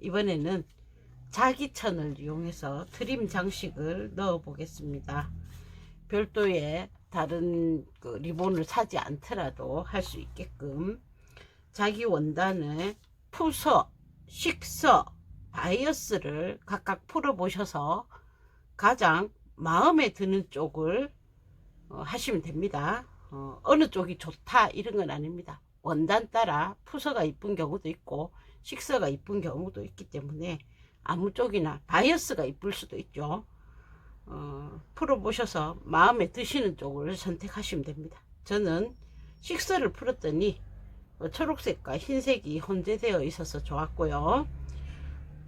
이번에는 자기천을 이용해서 트림 장식을 넣어 보겠습니다. 별도의 다른 그 리본을 사지 않더라도 할 수 있게끔 자기 원단의 푸서, 식서, 바이어스를 각각 풀어 보셔서 가장 마음에 드는 쪽을 어, 하시면 됩니다. 어, 어느 쪽이 좋다 이런 건 아닙니다. 원단 따라 푸서가 이쁜 경우도 있고 식서가 이쁜 경우도 있기 때문에 아무 쪽이나 바이어스가 이쁠 수도 있죠. 어, 풀어보셔서 마음에 드시는 쪽을 선택하시면 됩니다. 저는 식서를 풀었더니 어, 초록색과 흰색이 혼재되어 있어서 좋았고요.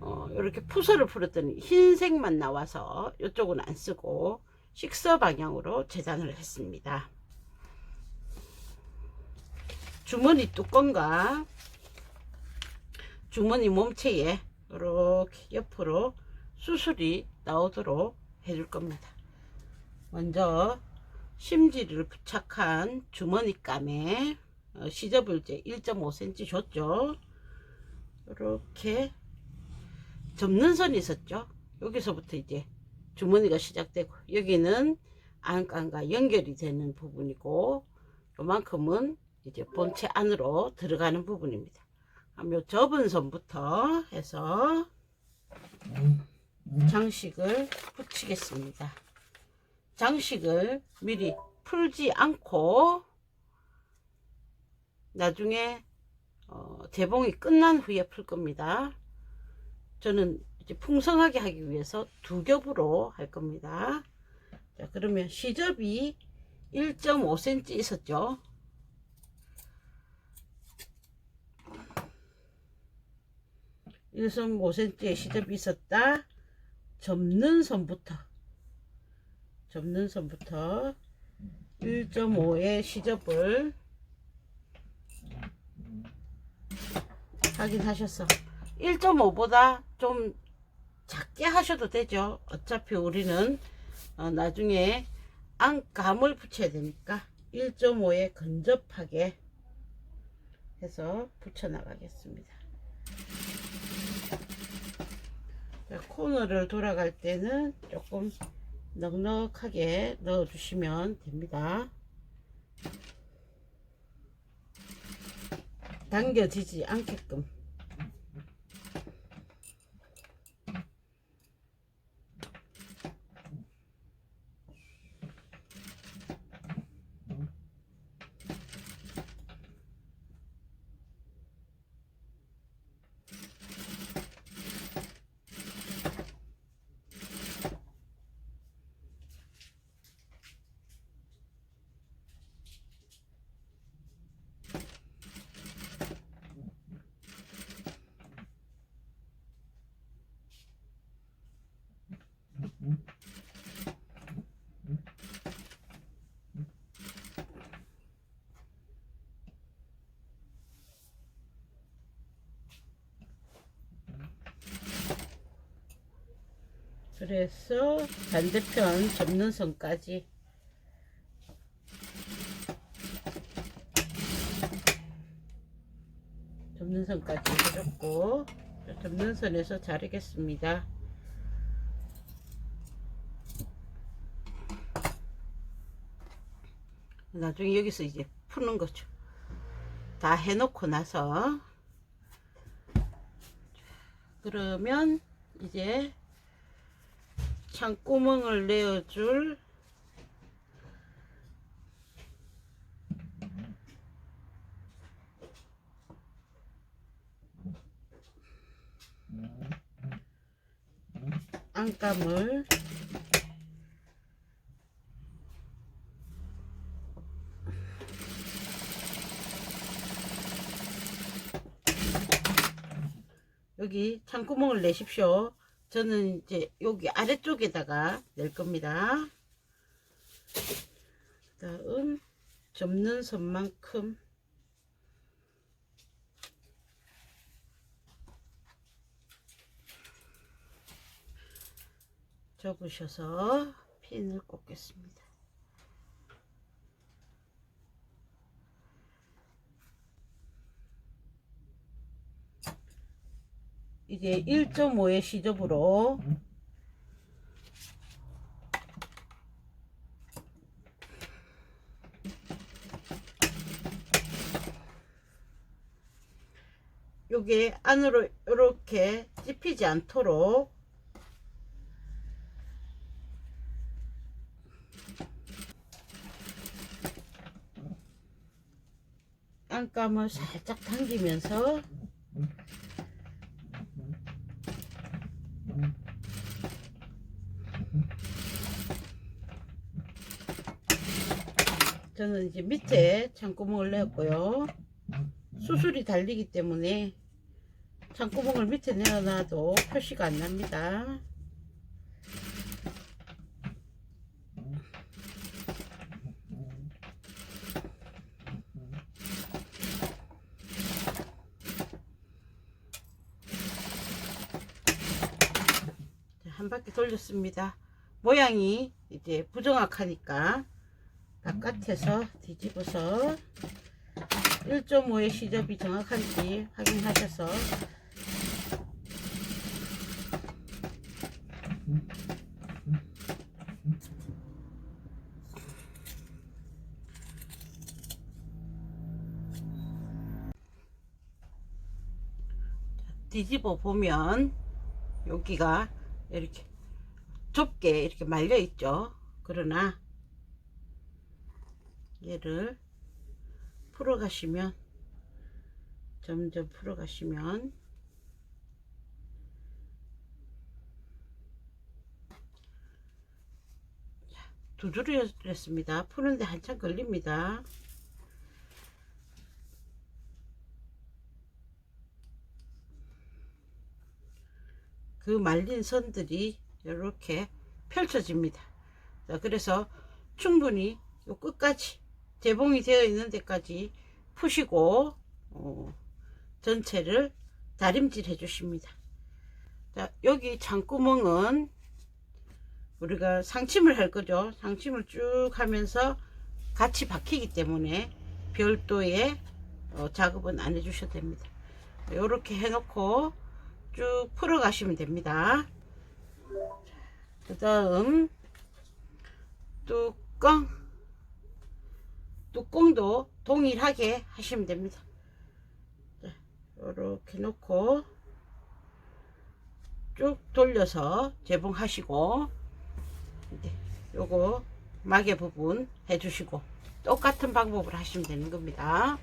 어, 이렇게 푸서를 풀었더니 흰색만 나와서 이쪽은 안 쓰고 식서 방향으로 재단을 했습니다. 주머니 뚜껑과 주머니 몸체에 이렇게 옆으로 수술이 나오도록 해줄 겁니다. 먼저 심지를 부착한 주머니감에 어, 시접을 이제 1.5cm 줬죠. 이렇게 접는 선이 있었죠. 여기서부터 이제 주머니가 시작되고 여기는 안감과 연결이 되는 부분이고 요만큼은 이제 본체 안으로 들어가는 부분입니다. 요 접은 선부터 해서 장식을 붙이겠습니다. 장식을 미리 풀지 않고 나중에 어, 재봉이 끝난 후에 풀 겁니다. 저는 이제 풍성하게 하기 위해서 두 겹으로 할 겁니다. 자, 그러면 시접이 1.5cm 있었죠. 일선 5cm의 시접이 있었다. 접는 선부터 접는 선부터 1.5의 시접을 확인하셔서 1.5보다 좀 작게 하셔도 되죠. 어차피 우리는 어, 나중에 안감을 붙여야 되니까 1.5에 근접하게 해서 붙여 나가겠습니다. 자, 코너를 돌아갈 때는 조금 넉넉하게 넣어 주시면 됩니다. 당겨지지 않게끔 그래서 반대편 접는 선까지 접는 선까지 해줬고 접는 선에서 자르겠습니다. 나중에 여기서 이제 푸는 거죠. 다 해놓고 나서 그러면 이제 창구멍을 내어줄 안감을 여기 창구멍을 내십시오. 저는 이제 여기 아래쪽에다가 낼 겁니다. 다음 접는 선만큼 접으셔서 핀을 꽂겠습니다. 이제 1.5의 시접으로. 요게 안으로 이렇게 찝히지 않도록. 안감을 살짝 당기면서 저는 이제 밑에 창구멍을 냈고요. 수술이 달리기 때문에 창구멍을 밑에 내어놔도 표시가 안 납니다. 자, 한 바퀴 돌렸습니다. 모양이 이제 부정확하니까 바깥에서 뒤집어서 1.5의 시접이 정확한지 확인하셔서 뒤집어 보면 여기가 이렇게 좁게 이렇게 말려 있죠. 그러나 얘를 풀어 가시면 점점 풀어 가시면 두드렸습니다. 푸는데 한참 걸립니다. 그 말린 선들이 이렇게 펼쳐집니다. 자, 그래서 충분히 요 끝까지 재봉이 되어 있는 데까지 푸시고 어, 전체를 다림질 해 주십니다. 자, 여기 창구멍은 우리가 상침을 할 거죠. 상침을 쭉 하면서 같이 박히기 때문에 별도의 어, 작업은 안 해주셔도 됩니다. 이렇게 해놓고 쭉 풀어 가시면 됩니다. 그 다음 뚜껑 뚜껑도 동일하게 하시면 됩니다. 이렇게 놓고 쭉 돌려서 재봉하시고 요거 마개 부분 해주시고 똑같은 방법으로 하시면 되는 겁니다.